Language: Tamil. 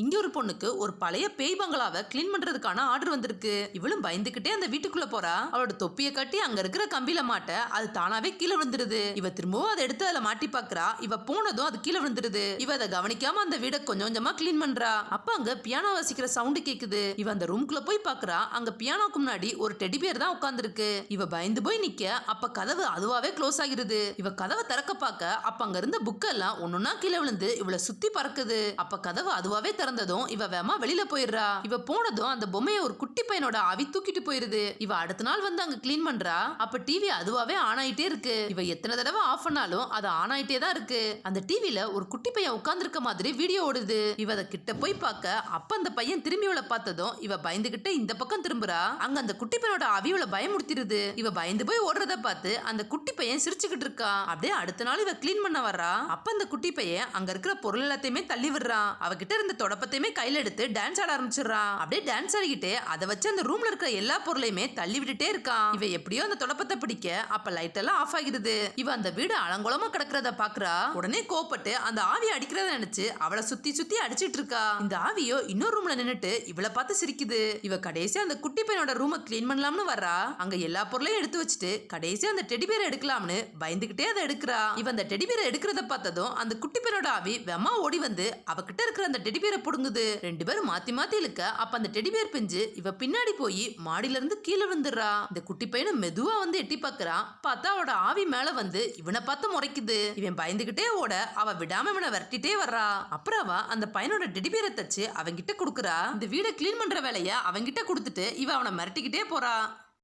இங்க ஒரு பொண்ணுக்கு ஒரு பழைய பேய் பங்களாவை கிளீன் பண்றதுக்கான ஆர்டர் வந்திருக்கு. இவளும் பயந்துகிட்டே அந்த வீட்டுக்குள்ள போறா. அவளோட தொப்பியை கட்டி அங்க இருக்கிற கம்பியில மாட்ட. அது தானாவே கீழே விழுந்துருது. இவ திரும்பவும் அதை எடுத்து அதுல மாட்டி பாக்குறா. இவ போனதும் அது கீழே விழுந்துருது. இவ அதை கவனிக்காம அந்த வீடை கொஞ்சம் கொஞ்சமா க்ளீன் பண்றா. அப்ப அங்க பியானோ வாசிக்கிற சவுண்டு கேக்குது. இவ அந்த ரூம்குள்ள போய் பாக்குறா. அங்க பியானோக்கு முன்னாடி ஒரு டெடி பேர் தான் உட்காந்துருக்கு இவ பயந்து போய் நிக்க. அப்ப கதவு அதுவாவே க்ளோஸ் ஆகிருது. இவ கதவை திறக்க பார்க்க அப்ப அங்க இருந்த புக்கெல்லாம் ஒன்னொன்னா கீழே விழுந்து இவளை சுத்தி பறக்குது. அப்ப கதவு அதுவாவே திறந்ததும் இவ வேமா வெளியில போயிடுறா. இவ போனதும் அந்த பொம்மையை ஒரு குட்டி பையனோட ஆவி தூக்கிட்டு போயிருது. இவ அடுத்த நாள் வந்து அங்க கிளீன் பண்றா. அப்ப டிவி அதுவாவே ஆன் ஆயிட்டே இருக்கு. இவ எத்தனை தடவை ஆஃப் பண்ணாலும் அது ஆன் ஆயிட்டே தான் இருக்கு. அந்த டிவில ஒரு குட்டி பையன் உட்கார்ந்துருக்க மாதிரி வீடியோ ஓடுது. இவ அதை கிட்ட போய் பார்க்க அப்ப அந்த பையன் திரும்பி இவளை பார்த்ததும் இவ பயந்துகிட்டு இந்த பக்கம் திரும்புறா. அங்க அந்த குட்டி பையனோட ஆவி இவளை பயமுறுத்திருது இவ பயந்து போய் ஓடுறத பார்த்து அந்த குட்டி பையன் சிரிச்சுக்கிட்டு இருக்கா. அப்படியே அடுத்த நாள் இவ கிளீன் பண்ண வர்றா. அப்ப அந்த குட்டி பையன் அங்க இருக்கிற பொருள் எல்லாத்தையுமே தள்ளி விடுறான் அவகிட்ட இருந்த குழப்பத்தையுமே கையில எடுத்து டான்ஸ் ஆட ஆரம்பிச்சிடுறான் அப்படியே டான்ஸ் ஆடிக்கிட்டு அதை வச்சு அந்த ரூம்ல இருக்கிற எல்லா பொருளையுமே தள்ளி விட்டுட்டே இருக்கான் இவன் எப்படியோ அந்த தொடப்பத்தை பிடிக்க அப்ப லைட் எல்லாம் ஆஃப் ஆகிடுது. இவன் அந்த வீடு அலங்கோலமா கிடக்கிறத பாக்குறா. உடனே கோப்பட்டு அந்த ஆவி அடிக்கிறத நினைச்சு அவளை சுத்தி சுத்தி அடிச்சிட்டு இருக்கா. இந்த ஆவியோ இன்னொரு ரூம்ல நின்னுட்டு இவளை பார்த்து சிரிக்குது. இவ கடைசி அந்த குட்டி பையனோட ரூமை கிளீன் பண்ணலாம்னு வர்றா. அங்க எல்லா பொருளையும் எடுத்து வச்சுட்டு கடைசி அந்த டெடி பேரை எடுக்கலாம்னு பயந்துகிட்டே அதை எடுக்கிறா. இவ அந்த டெடி பேரை எடுக்கிறத பார்த்ததும் அந்த குட்டி பையனோட ஆவி வெமா ஓடி வந்து அவகிட்ட இருக்கிற அந்த டெடி பேரை புடுங்குது. ரெண்டு பேரும் மாத்தி மாத்தி இழுக்க அப்ப அந்த டெடிபேர் பிஞ்சு இவ பின்னாடி போய் மாடியில இருந்து கீழே விழுந்துடுறா. இந்த குட்டி பையனும் மெதுவா வந்து எட்டி பாக்குறான் பார்த்தா அவளோட ஆவி மேல வந்து இவனை பார்த்து முறைக்குது. இவன் பயந்துகிட்டே ஓட அவ விடாம இவனை விரட்டிட்டே வர்றா. அப்புறம் அவ அந்த பையனோட டெடிபேரை தச்சு அவன்கிட்ட கொடுக்குறா. இந்த வீடை கிளீன் பண்ற வேலைய அவன்கிட்ட கொடுத்துட்டு இவ அவனை மிரட்டிக்கிட்டே போறா.